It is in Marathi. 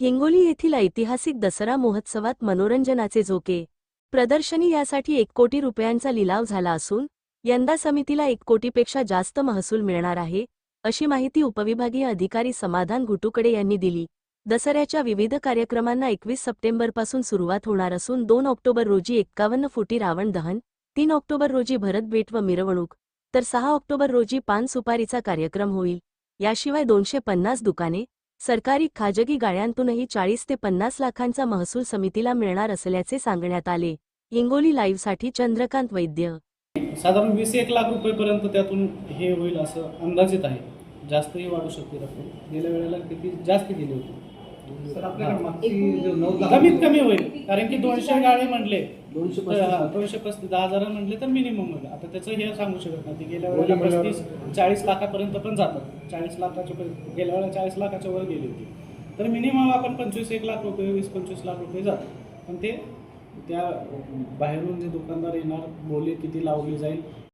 हिंगोली येथील ऐतिहासिक दसरा महोत्सवात मनोरंजनाचे झोके. प्रदर्शनी यासाठी एक कोटी रुपयांचा लिलाव झाला असून यंदा समितीला एक कोटीपेक्षा जास्त महसूल मिळणार आहे अशी माहिती उपविभागीय अधिकारी समाधान घुटुकडे यांनी दिली. दसऱ्याच्या विविध कार्यक्रमांना एकवीस सप्टेंबरपासून सुरुवात होणार असून दोन ऑक्टोबर रोजी एक्कावन्न फुटी रावण दहन तीन ऑक्टोबर रोजी भरतबेट व मिरवणूक तर सहा ऑक्टोबर रोजी पान सुपारीचा कार्यक्रम होईल. याशिवाय दोनशे पन्नास दुकाने सरकारी खाजगी गाळ्यांतूनही चाळीस ते पन्नास लाखांचा महसूल समितीला मिळणार असल्याचे सांगण्यात आले. हिंगोली लाईव्हसाठी चंद्रकांत वैद्य. साधारण वीस एक लाख रुपयेपर्यंत त्यातून हे होईल असं अंदाजित आहे. जास्तही वाढू शकते रक्कम गेल्या वेळेला किती? जास्त गेली होती. सर आपल्याकडे मागची जो नऊ दहा- कमीत कमी होईल. कारण की दोनशे गाळे म्हणले. दोनशे दोनशे पस्तीस. दहा हजार म्हणले तर मिनिमम होईल आता त्याचं हे सांगू शकत नाही. गेल्या वेळेला. पस्तीस चाळीस लाखापर्यंत पण जातात. चाळीस लाखाच्या पर्यंत गेल्या वेळेला चाळीस लाखाच्या वर गेली होती. तर मिनिमम आपण पंचवीस एक लाख रुपये वीस पंचवीस लाख रुपये जातात. पण ते त्या बाहेरून जे दुकानदार येणार बोली किती लावली जाईल.